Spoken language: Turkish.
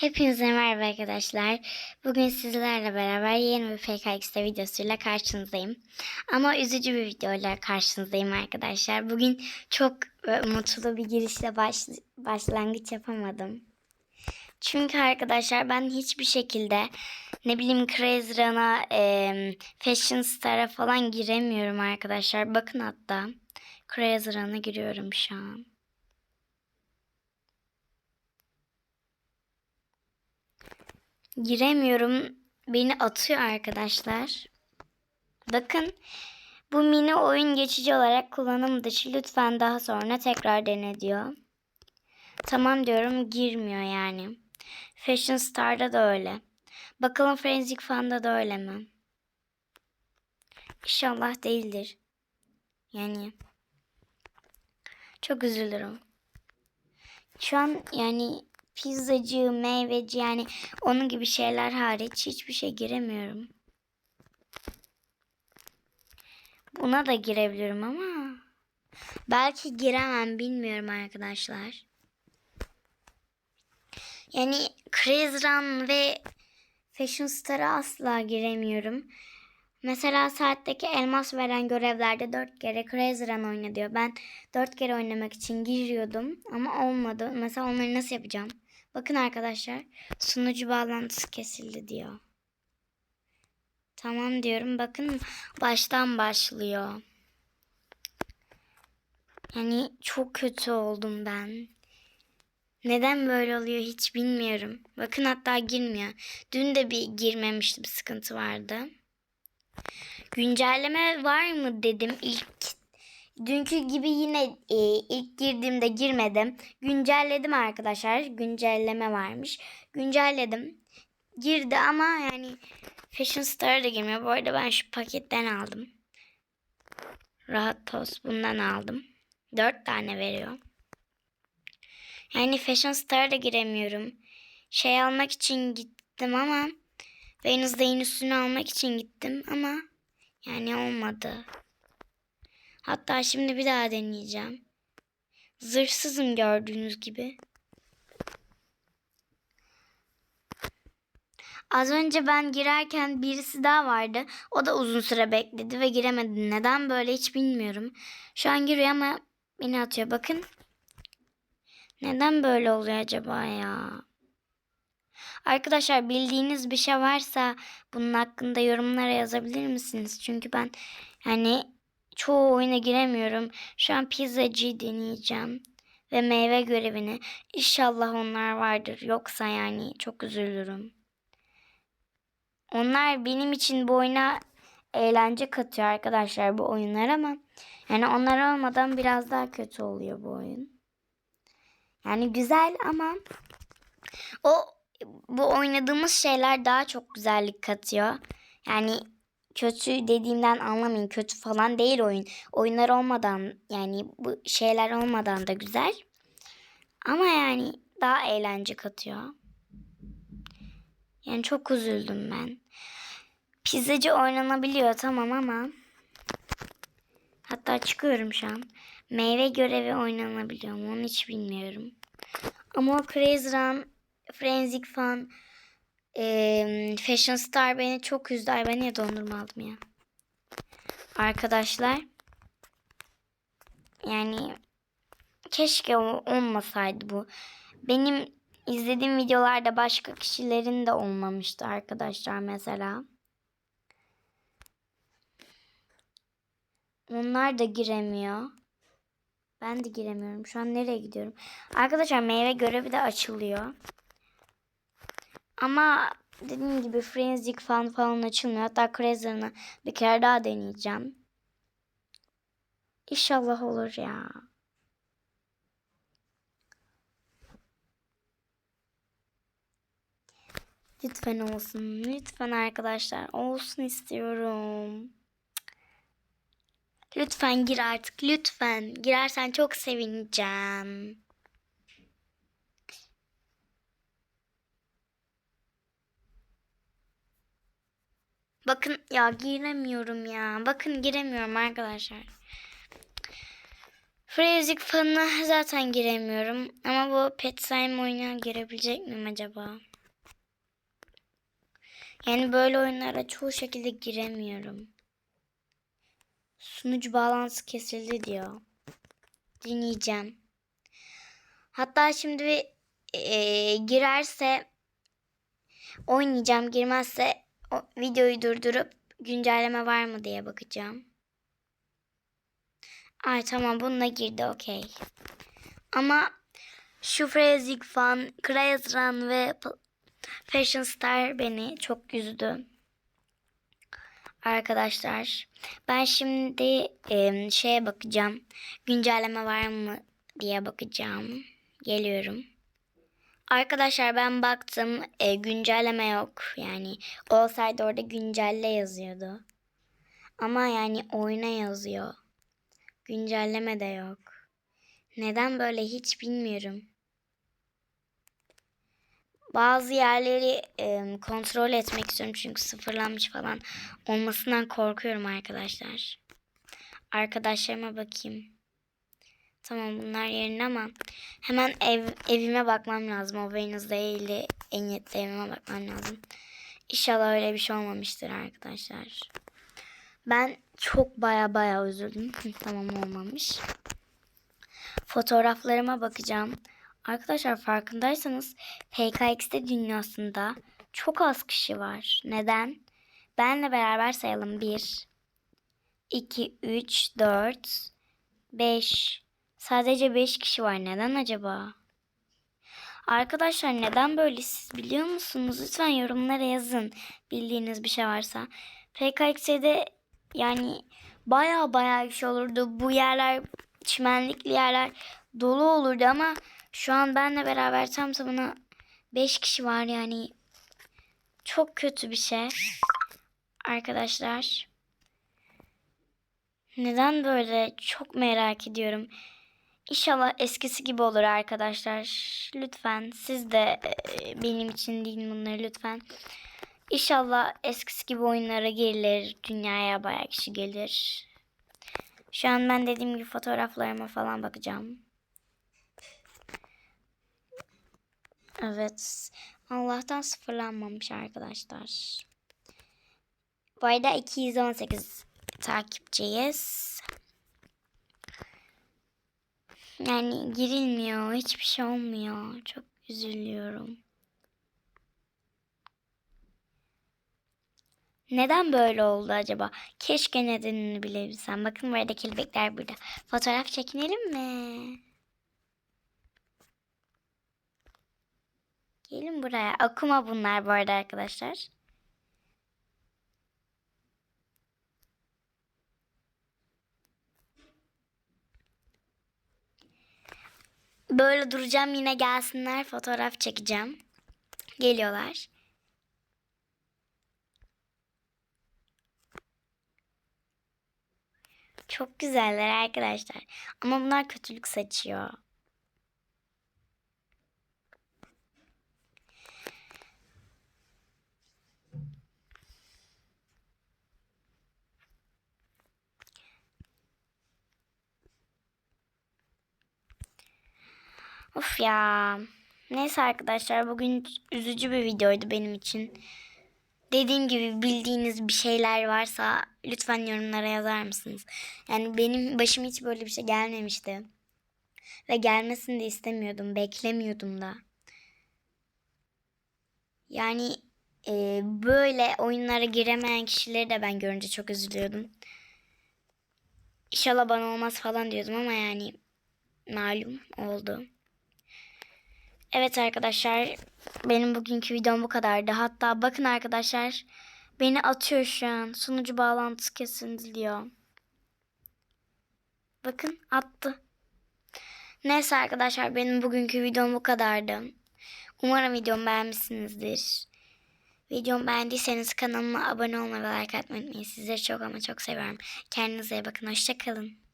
Hepinize merhaba arkadaşlar. Bugün sizlerle beraber yeni bir PKX'de videosuyla karşınızdayım. Ama üzücü bir videoyla karşınızdayım arkadaşlar. Bugün çok e, mutlu bir girişle baş, başlangıç yapamadım. Çünkü arkadaşlar ben hiçbir şekilde ne bileyim Crazy Run'a, e, Fashion Star'a falan giremiyorum arkadaşlar. Bakın hatta Crazy Run'a giriyorum şu an. Giremiyorum. Beni atıyor arkadaşlar. Bakın bu mini oyun geçici olarak kullanım. Lütfen daha sonra tekrar dene diyor. Tamam diyorum girmiyor yani. Fashion Star'da da öyle. Bakalım Frenzy Fun'da da öyle mi? İnşallah değildir. Yani çok üzülürüm. Şu an yani pizzacı, meyveci yani onun gibi şeyler hariç hiçbir şey giremiyorum. Buna da girebilirim ama belki giremem bilmiyorum arkadaşlar. Yani Crazy Run ve Fashion Star'a asla giremiyorum. Mesela saatteki elmas veren görevlerde 4 kere Crazy Run oyna diyor. Ben 4 kere oynamak için giriyordum ama olmadı. Mesela onları nasıl yapacağım? Bakın arkadaşlar sunucu bağlantısı kesildi diyor. Tamam diyorum. Bakın baştan başlıyor. Yani çok kötü oldum ben. Neden böyle oluyor hiç bilmiyorum. Bakın hatta girmiyor. Dün de bir girmemişti bir sıkıntı vardı. Güncelleme var mı dedim ilk dünkü gibi yine e, ilk girdiğimde girmedim. Güncelledim arkadaşlar. Güncelleme varmış. Güncelledim. Girdi ama yani Fashion Star'a da girmiyor. Bu arada ben şu paketten aldım. Rahat toz bundan aldım. Dört tane veriyor. Yani Fashion Star'a da giremiyorum. Şey almak için gittim ama Venus'dayın üstünü almak için gittim ama yani olmadı. Hatta şimdi bir daha deneyeceğim. Zırhsızım gördüğünüz gibi. Az önce ben girerken birisi daha vardı. O da uzun süre bekledi ve giremedi. Neden böyle hiç bilmiyorum. Şu an giriyor ama beni atıyor. Bakın. Neden böyle oluyor acaba ya? Arkadaşlar bildiğiniz bir şey varsa bunun hakkında yorumlara yazabilir misiniz? Çünkü ben yani çoğu oyuna giremiyorum. Şu an pizzacı deneyeceğim. Ve meyve görevini. İnşallah onlar vardır. Yoksa yani çok üzülürüm. Onlar benim için bu oyuna eğlence katıyor arkadaşlar bu oyunlar ama yani onlar olmadan biraz daha kötü oluyor bu oyun. Yani güzel ama o bu oynadığımız şeyler daha çok güzellik katıyor. Yani kötü dediğimden anlamayın. Kötü falan değil oyun. Oyunlar olmadan yani bu şeyler olmadan da güzel. Ama yani daha eğlence katıyor. Yani çok üzüldüm ben. Pizzacı oynanabiliyor tamam ama hatta çıkıyorum şu an. Meyve görevi oynanabiliyor mu onu hiç bilmiyorum. Ama Crazy Run, Frenzy Fun, e, Fashion Star beni çok üzdü. Ay ben niye dondurma aldım ya? Arkadaşlar yani keşke olmasaydı bu. Benim izlediğim videolarda başka kişilerin de olmamıştı arkadaşlar mesela. Onlar da giremiyor. Ben de giremiyorum. Şu an nereye gidiyorum? Arkadaşlar meyve görevi de açılıyor. Ama dediğim gibi Frenzy falan falan açılmıyor. Hatta Crazer'ını bir kere daha deneyeceğim. İnşallah olur ya. Lütfen olsun. Lütfen arkadaşlar. Olsun istiyorum. Lütfen gir artık. Lütfen. Girersen çok sevineceğim. Bakın ya giremiyorum ya. Bakın giremiyorum arkadaşlar. Frezik fanına zaten giremiyorum. Ama bu Pet Slime oyununa girebilecek miyim acaba? Yani böyle oyunlara çoğu şekilde giremiyorum. Sunucu bağlantısı kesildi diyor. Dinleyeceğim. Hatta şimdi bir e, girerse oynayacağım. Girmezse o, videoyu durdurup güncelleme var mı diye bakacağım. Ay tamam bununla girdi okey. Ama şu Frezik Fan, Run ve Fashion Star beni çok üzdü. Arkadaşlar ben şimdi e, şeye bakacağım. Güncelleme var mı diye bakacağım. Geliyorum. Arkadaşlar ben baktım e, güncelleme yok. Yani olsaydı orada güncelle yazıyordu. Ama yani oyuna yazıyor. Güncelleme de yok. Neden böyle hiç bilmiyorum. Bazı yerleri e, kontrol etmek istiyorum çünkü sıfırlanmış falan olmasından korkuyorum arkadaşlar. Arkadaşlarıma bakayım. Tamam bunlar yerine ama hemen ev, evime bakmam lazım. O Wednesday ile en yetli evime bakmam lazım. İnşallah öyle bir şey olmamıştır arkadaşlar. Ben çok baya baya üzüldüm. Tamam olmamış. Fotoğraflarıma bakacağım. Arkadaşlar farkındaysanız PKX'de dünyasında çok az kişi var. Neden? Benle beraber sayalım. 1, 2, 3, 4, 5. Sadece 5 kişi var. Neden acaba? Arkadaşlar neden böyle siz biliyor musunuz? Lütfen yorumlara yazın. Bildiğiniz bir şey varsa. PKX'de yani baya baya bir şey olurdu. Bu yerler çimenlikli yerler dolu olurdu ama şu an benle beraber tam tamına 5 kişi var yani. Çok kötü bir şey. Arkadaşlar. Neden böyle? Çok merak ediyorum. İnşallah eskisi gibi olur arkadaşlar. Lütfen siz de e, benim için deyin bunları lütfen. İnşallah eskisi gibi oyunlara girilir. Dünyaya bayağı kişi gelir. Şu an ben dediğim gibi fotoğraflarıma falan bakacağım. Evet. Allah'tan sıfırlanmamış arkadaşlar. Bu arada 218 takipçiyiz. Yani girilmiyor. Hiçbir şey olmuyor. Çok üzülüyorum. Neden böyle oldu acaba? Keşke nedenini bilebilsem. Bakın burada kelebekler burada. Fotoğraf çekinelim mi? Gelin buraya. Akuma bunlar bu arada arkadaşlar. Böyle duracağım yine gelsinler fotoğraf çekeceğim. Geliyorlar. Çok güzeller arkadaşlar. Ama bunlar kötülük saçıyor. Of ya. Neyse arkadaşlar bugün üzücü bir videoydu benim için. Dediğim gibi bildiğiniz bir şeyler varsa lütfen yorumlara yazar mısınız? Yani benim başıma hiç böyle bir şey gelmemişti. Ve gelmesini de istemiyordum. Beklemiyordum da. Yani e, böyle oyunlara giremeyen kişileri de ben görünce çok üzülüyordum. İnşallah bana olmaz falan diyordum ama yani malum oldu. Evet arkadaşlar benim bugünkü videom bu kadardı. Hatta bakın arkadaşlar beni atıyor şu an. Sunucu bağlantısı kesildi diyor. Bakın attı. Neyse arkadaşlar benim bugünkü videom bu kadardı. Umarım videomu beğenmişsinizdir. Videomu beğendiyseniz kanalıma abone olmayı ve like atmayı unutmayın. Sizleri çok ama çok seviyorum. Kendinize iyi bakın. Hoşçakalın.